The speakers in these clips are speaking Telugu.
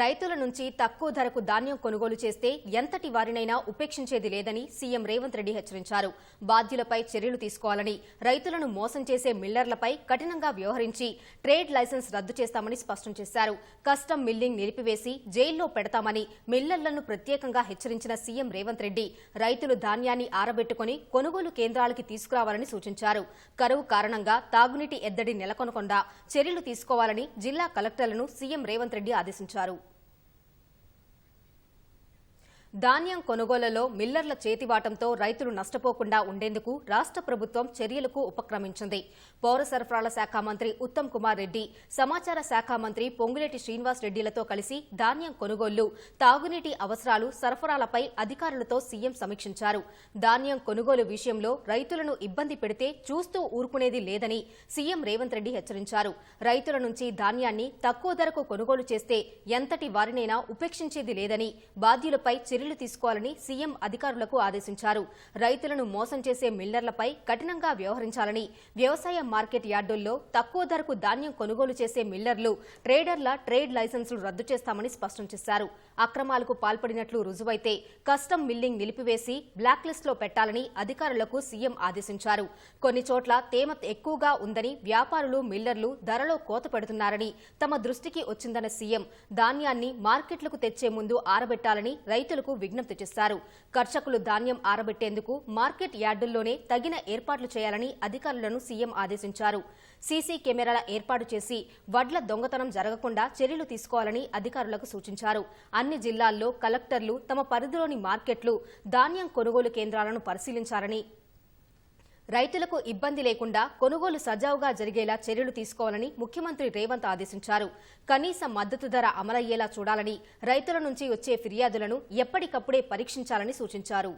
రైతుల నుంచి తక్కువ ధరకు ధాన్యం కొనుగోలు చేస్తే ఎంతటి వారినైనా ఉపేక్షించేది లేదని సీఎం రేవంత్ రెడ్డి హెచ్చరించారు. బాధ్యులపై చర్యలు తీసుకోవాలని రైతులను మోసం చేసే మిల్లర్లపై కఠినంగా వ్యవహరించి ట్రేడ్ లైసెన్స్ రద్దు చేస్తామని స్పష్టం చేశారు. కస్టమ్ మిల్లింగ్ నిలిపివేసి జైల్లో పెడతామని మిల్లర్లను ప్రత్యేకంగా హెచ్చరించిన సీఎం రేవంత్ రెడ్డి రైతులు ధాన్యాన్ని ఆరబెట్టుకుని కొనుగోలు కేంద్రాలకి తీసుకురావాలని సూచించారు. కరువు కారణంగా తాగునీటి ఎద్దడి నెలకొనకుండా చర్యలు తీసుకోవాలని జిల్లా కలెక్టర్లను సీఎం రేవంత్ రెడ్డి ఆదేశించారు. ధాన్యం కొనుగోలులో మిల్లర్ల చేతివాటంతో రైతులు నష్టపోకుండా ఉండేందుకు రాష్ట్ర ప్రభుత్వం చర్యలకు ఉపక్రమించింది. పౌర సరఫరాల శాఖ మంత్రి ఉత్తమ్ కుమార్ రెడ్డి సమాచార శాఖ మంత్రి పొంగులేటి శ్రీనివాస్ రెడ్డిలతో కలిసి ధాన్యం కొనుగోళ్ళు తాగునీటి అవసరాలు సరఫరాలపై అధికారులతో సీఎం సమీక్షించారు. ధాన్యం కొనుగోలు విషయంలో రైతులను ఇబ్బంది పెడితే చూస్తూ ఊరుకునేది లేదని సీఎం రేవంత్ రెడ్డి హెచ్చరించారు. రైతుల నుంచి ధాన్యాన్ని తక్కువ ధరకు కొనుగోలు చేస్తే ఎంతటి వారినైనా ఉపేక్షించేది లేదని బాధ్యులపై చర్యలు తీసుకోవాలని సీఎం అధికారులకు ఆదేశించారు. రైతులను మోసం చేసే మిల్లర్లపై కఠినంగా వ్యవహరించాలని వ్యవసాయ మార్కెట్ యార్డుల్లో తక్కువ ధరకు ధాన్యం కొనుగోలు చేసే మిల్లర్లు ట్రేడర్ల ట్రేడ్ లైసెన్సులు రద్దు చేస్తామని స్పష్టం చేశారు. అక్రమాలకు పాల్పడినట్లు రుజువైతే కస్టమ్ మిల్లింగ్ నిలిపివేసి బ్లాక్ లిస్ట్లో పెట్టాలని అధికారులకు సీఎం ఆదేశించారు. కొన్ని చోట్ల తేమ ఎక్కువగా ఉందని వ్యాపారులు మిల్లర్లు ధరలో కోత పెడుతున్నారని తమ దృష్టికి వచ్చిందన్న సీఎం ధాన్యాన్ని మార్కెట్లకు తెచ్చే ముందు ఆరబెట్టాలని రైతులకు విజ్ఞప్తి చేశారు. కర్షకులు ధాన్యం ఆరబెట్టేందుకు మార్కెట్ యార్డుల్లోనే తగిన ఏర్పాట్లు చేయాలని అధికారులను సీఎం ఆదేశించారు. సీసీ కెమెరాల ఏర్పాటు చేసి వడ్ల దొంగతనం జరగకుండా చర్యలు తీసుకోవాలని అధికారులకు సూచించారు. అన్ని జిల్లాల్లో కలెక్టర్లు తమ పరిధిలోని మార్కెట్లు ధాన్యం కొనుగోలు కేంద్రాలను పరిశీలించాలని రైతులకు ఇబ్బంది లేకుండా కొనుగోలు సజావుగా జరిగేలా చర్యలు తీసుకోవాలని ముఖ్యమంత్రి రేవంత్ ఆదేశించారు. కనీస మద్దతు ధర అమలయ్యేలా చూడాలని రైతుల నుంచి వచ్చే ఫిర్యాదులను ఎప్పటికప్పుడే పరీక్షించాలని సూచించారు.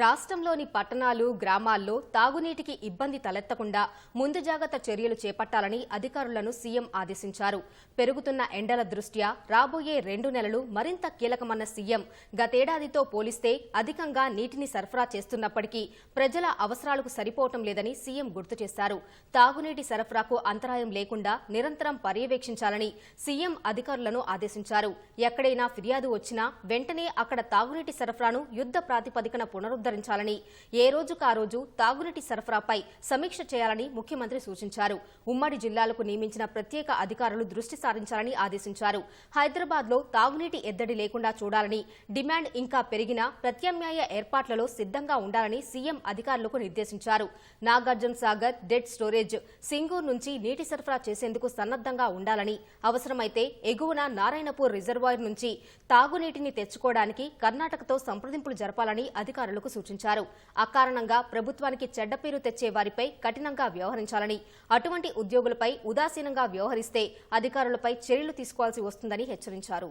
రాష్ట్రంలోని పట్టణాలు గ్రామాల్లో తాగునీటికి ఇబ్బంది తలెత్తకుండా ముందు జాగ్రత్త చర్యలు చేపట్టాలని అధికారులను సీఎం ఆదేశించారు. పెరుగుతున్న ఎండల దృష్ట్యా రాబోయే రెండు నెలలు మరింత కీలకమన్న సీఎం గతేడాదితో పోలిస్తే అధికంగా నీటిని సరఫరా చేస్తున్నప్పటికీ ప్రజల అవసరాలకు సరిపోవటం లేదని సీఎం గుర్తు చేశారు. తాగునీటి సరఫరాకు అంతరాయం లేకుండా నిరంతరం పర్యవేక్షించాలని సీఎం అధికారులను ఆదేశించారు. ఎక్కడైనా ఫిర్యాదు వచ్చినా వెంటనే అక్కడ తాగునీటి సరఫరాను యుద్ధ ప్రాతిపదికన పునరుద్దరించాలని ఏ రోజుకు ఆ రోజు తాగునీటి సరఫరాపై సమీక్ష చేయాలని ముఖ్యమంత్రి సూచించారు. ఉమ్మడి జిల్లాలకు నియమించిన ప్రత్యేక అధికారులు దృష్టి సారించాలని ఆదేశించారు. హైదరాబాద్లో తాగునీటి ఎద్దడి లేకుండా చూడాలని డిమాండ్ ఇంకా పెరిగినా ప్రత్యామ్నాయ ఏర్పాట్లలో సిద్ధంగా ఉండాలని సీఎం అధికారులకు నిర్దేశించారు. నాగార్జున సాగర్ డెడ్ స్టోరేజ్ సింగూర్ నుంచి నీటి సరఫరా చేసేందుకు సన్నద్దంగా ఉండాలని అవసరమైతే ఎగువన నారాయణపూర్ రిజర్వాయర్ నుంచి తాగునీటిని తెచ్చుకోవడానికి కర్ణాటకతో సంప్రదింపులు జరపాలని అధికారులకు సూచించారు. అకారణంగా ప్రభుత్వానికి చెడ్డ పేరు తెచ్చే వారిపై కఠినంగా వ్యవహరించాలని అటువంటి ఉద్యోగులపై ఉదాసీనంగా వ్యవహరిస్తే అధికారులపై చర్యలు తీసుకోవాల్సి వస్తుందని హెచ్చరించారు.